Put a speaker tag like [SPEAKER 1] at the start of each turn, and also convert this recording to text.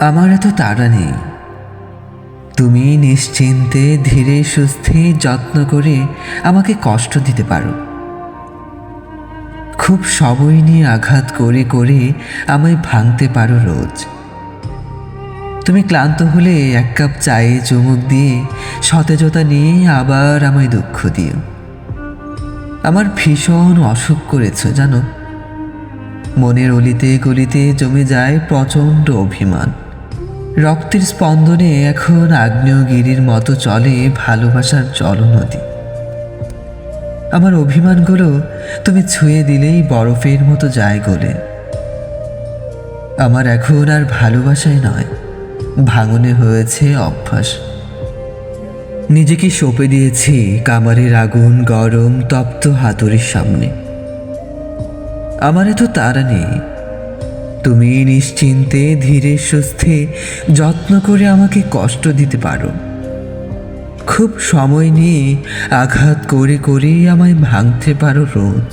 [SPEAKER 1] আমার এত তাড়া নেই। তুমি নিশ্চিন্তে, ধীরে, সুস্থে, যত্ন করে আমাকে কষ্ট দিতে পারো। খুব সবই নিয়ে আঘাত করে করে আমায় ভাঙতে পারো রোজ। তুমি ক্লান্ত হলে এক কাপ চায়ে চুমুক দিয়ে সতেজতা নিয়ে আবার আমায় দুঃখ দিও। আমার ভীষণ অসুখ করেছ, জানো? মনের অলিতে গলিতে জমে যায় প্রচণ্ড অভিমান। রক্তের স্পন্দনে এখন আগ্নেয়গিরির মতো চলে ভালোবাসার জলনদী। আমার অভিমানগুলো তুমি ছুঁয়ে দিলেই বরফের মতো যায় গলে। আমার এখন আর ভালোবাসায় নয়, ভাঙনে হয়েছে অভ্যাস। নিজেকে সঁপে দিয়েছি কামারের আগুন গরম, তপ্ত হাতুড়ির সামনে। আমার এত তাড়া নেই তুমি নিশ্চিন্তে, ধীরে, সুস্থে যত্ন করে আমাকে কষ্ট দিতে পারো। খুব সময় নিয়ে আঘাত করে করে আমায় ভাঙতে পারো রোজ।